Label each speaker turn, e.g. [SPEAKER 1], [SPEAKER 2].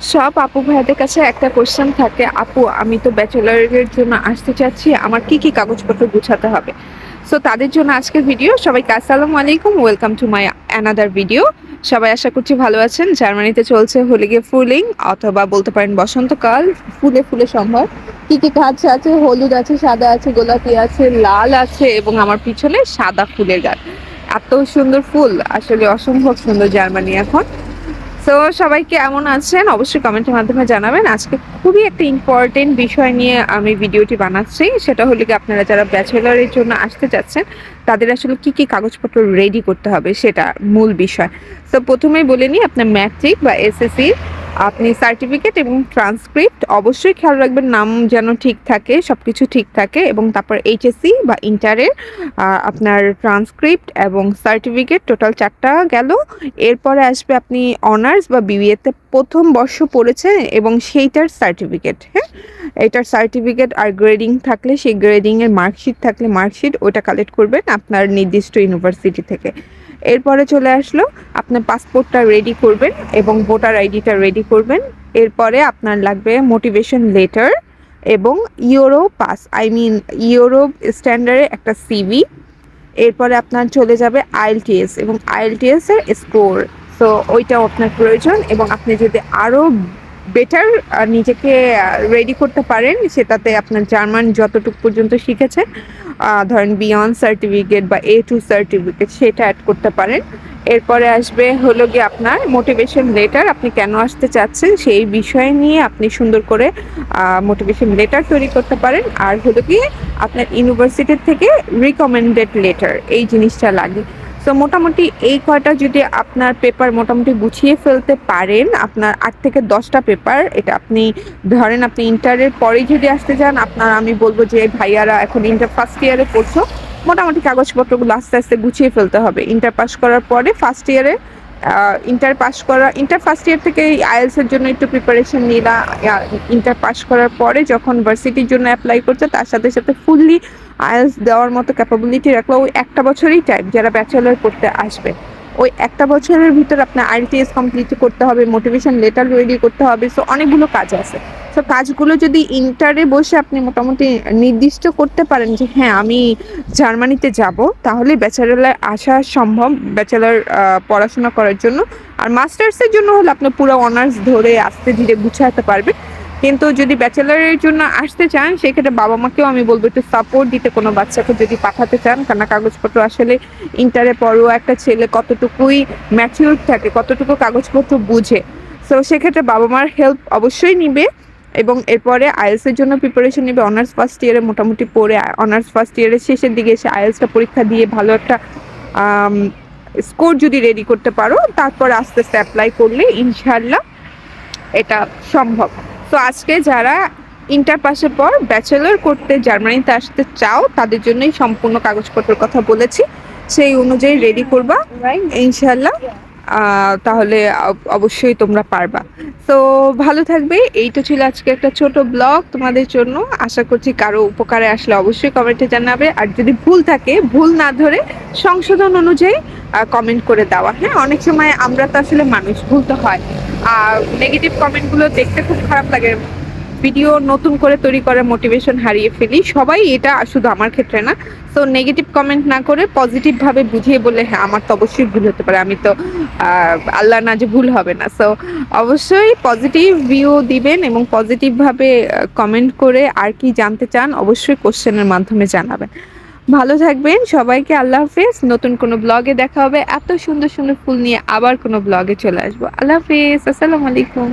[SPEAKER 1] সব আপু ভাইয়াদের কাছে একটা কোশ্চেন থাকে, আপু, আমি তো ব্যাচেলারের জন্য আসতে চাচ্ছি, আমার কি কি কাগজপত্র গুছাতে হবে? সো তাদের জন্য আজকের ভিডিও সবাইকে আসসালামু আলাইকুম welcome to my another video সবাই আশা করছি ভালো আছেন। জার্মানিতে চলছে হোলি গে ফুলিং, অথবা বলতে পারেন বসন্তকাল, ফুলে ফুলে সম্ভব কি কি গাছ আছে? হলুদ আছে, সাদা আছে, গোলাপি আছে, লাল আছে, এবং আমার পিছনে সাদা ফুলের গাছ। এত সুন্দর ফুল, আসলে অসম্ভব সুন্দর জার্মানি এখন। তো সবাই কেমন আছেন, অবশ্যই কমেন্টের মাধ্যমে জানাবেন। আজকে খুবই একটা ইম্পর্টেন্ট বিষয় নিয়ে আমি ভিডিওটি বানাচ্ছি। সেটা হলো কি আপনারা যারা ব্যাচেলারের জন্য আসতে চাচ্ছেন তাদের আসলে কি কি কাগজপত্র রেডি করতে হবে, সেটা মূল বিষয়। তো প্রথমেই বলে নিই, আপনার ম্যাট্রিক বা এসএসসি আপনি সার্টিফিকেট এবং ট্রান্সক্রিপ্ট অবশ্যই খেয়াল রাখবেন নাম যেন ঠিক থাকে সব কিছু ঠিক থাকে এবং তারপর এইচএসসি বা ইন্টারের আপনার ট্রান্সক্রিপ্ট এবং সার্টিফিকেট টোটাল চারটা গেল। এরপরে আসবে আপনি অনার্স বা বিবিএতে প্রথম বর্ষ পড়েছেন এবং সেইটার সার্টিফিকেট হ্যাঁ? এটার সার্টিফিকেট আর গ্রেডিং থাকলে, সেই গ্রেডিংয়ের মার্কশিট থাকলে মার্কশিট ওটা কালেক্ট করবেন আপনার নির্দিষ্ট ইউনিভার্সিটি থেকে। এরপরে চলে আসলো, আপনার পাসপোর্টটা রেডি করবেন এবং ভোটার আইডিটা রেডি করবেন। এরপরে আপনার লাগবে মোটিভেশন লেটার এবং Euro pass I mean Euro স্ট্যান্ডার্ডে একটা সিভি এরপরে আপনার চলে যাবে আইএলটিএস এবং আইএলটিএস এর স্কোর সো ওইটাও আপনার প্রয়োজন এবং আপনি যদি আরও বেটার নিজেকে রেডি করতে পারেন। সেটাতে আপনার জার্মান যতটুকু পর্যন্ত শিখেছেন ধরেন বিয়ন্ড সার্টিফিকেট বা এ টু সার্টিফিকেট সেটা অ্যাড করতে পারেন। এরপরে আসবে হলো গিয়ে আপনার মোটিভেশন লেটার আপনি কেন আসতে চাচ্ছেন সেই বিষয় নিয়ে আপনি সুন্দর করে মোটিভেশন লেটার তৈরি করতে পারেন। আর হলো গিয়ে আপনার ইউনিভার্সিটির থেকে রিকমেন্ডেড লেটার এই জিনিসটা লাগে। তো মোটামুটি এই কয়টা যদি আপনার পেপার মোটামুটি গুছিয়ে ফেলতে পারেন, আপনার আট থেকে দশটা পেপার এটা আপনি ধরেন আপনি ইন্টারের পরে যদি আসতে চান, আপনার আমি বলব যে ভাইয়ারা এখন ইন্টার ফার্স্ট ইয়ারে পড়ছো, মোটামুটি কাগজপত্রগুলো আস্তে আস্তে গুছিয়ে ফেলতে হবে। ইন্টার পাস করার পরে ফার্স্ট ইয়ারে ইন্টার পাস করা ইন্টার ফার্স্ট ইয়ার থেকে আইএলসের জন্য একটু প্রিপারেশন নিলাম ইন্টার পাস করার পরে যখন ভার্সিটির জন্য অ্যাপ্লাই করছে, তার সাথে সাথে ফুললি আইএলস দেওয়ার মতো ক্যাপাবিলিটি রাখল। ওই একটা বছরই টাইম যারা ব্যাচেলার করতে আসবে। ওই একটা বছরের ভিতর আপনার আইএলটিএস কমপ্লিট করতে হবে মোটিভেশন লেটার রেডি করতে হবে। সো অনেকগুলো কাজ আছে। সো কাজগুলো যদি ইন্টারে বসে আপনি মোটামুটি নির্দিষ্ট করতে পারেন যে হ্যাঁ আমি জার্মানিতে যাব, তাহলে ব্যাচেলার আসা সম্ভব ব্যাচেলার পড়াশোনা করার জন্য। আর মাস্টার্সের জন্য হলে আপনি পুরো অনার্স ধরে আস্তে ধীরে গুছাতে পারবেন। কিন্তু যদি ব্যাচেলারের জন্য আসতে চান, সেক্ষেত্রে বাবা মাকেও আমি বলব, একটু সাপোর্ট দিতে। কোনো বাচ্চাকে যদি পাঠাতে চান কেন কাগজপত্র আসলে ইন্টারে পড়ো, একটা ছেলে কতটুকুই ম্যাচিউর থাকে, কতটুকু কাগজপত্র বুঝে। সো সেক্ষেত্রে বাবা মার হেল্প অবশ্যই নিবে। এবং এরপরে আইএলসের জন্য প্রিপারেশন নেবে অনার্স ফার্স্ট ইয়ারে মোটামুটি পড়ে অনার্স ফার্স্ট ইয়ারের শেষের দিকে এসে আইএলসটা পরীক্ষা দিয়ে ভালো একটা স্কোর যদি রেডি করতে পারো তারপর আস্তে আস্তে অ্যাপ্লাই করলে ইনশাল্লাহ এটা সম্ভব। তো আজকে যারা ইন্টার পাসের পর ব্যাচেলর করতে জার্মানিতে আসতে চাও তাদের জন্যই সম্পূর্ণ কাগজপত্রের কথা বলেছি। সেই অনুযায়ী রেডি করবা। ইনশাল্লাহ তাহলে অবশ্যই তোমরা পারবা। তো ভালো থাকবে। এই তো ছিল আজকে একটা ছোট ব্লগ তোমাদের জন্য। আশা করছি কারও উপকারে আসলে অবশ্যই কমেন্টে জানাবে। আর যদি ভুল থাকে, ভুল না ধরে সংশোধন অনুযায়ী কমেন্ট করে দেওয়া হ্যাঁ অনেক সময় আমরা তো আসলে মানুষ, ভুল তো হয়। আর নেগেটিভ কমেন্টগুলো দেখতে খুব খারাপ লাগে। ভিডিও নতুন করে তৈরি করার মোটিভেশন হারিয়ে ফেলি। সবাই এটা শুধু আমার ক্ষেত্রে না। তো নেগেটিভ কমেন্ট না করে পজিটিভভাবে বুঝিয়ে বলে হ্যাঁ আমার তো অবশ্যই ভুল হতে পারে। আমি তো আল্লাহ না যে ভুল হবে না। সো অবশ্যই পজিটিভ ভিউ দিবেন এবং পজিটিভভাবে কমেন্ট করে আর কি জানতে চান, অবশ্যই কোশ্চেনের মাধ্যমে জানাবেন। ভালো থাকবেন। সবাইকে আল্লাহ হাফেজ। নতুন কোনো ব্লগে দেখা হবে। এত সুন্দর সুন্দর ফুল নিয়ে আবার কোনো ব্লগে চলে আসব। আল্লাহ হাফেজ। আসসালামু আলাইকুম।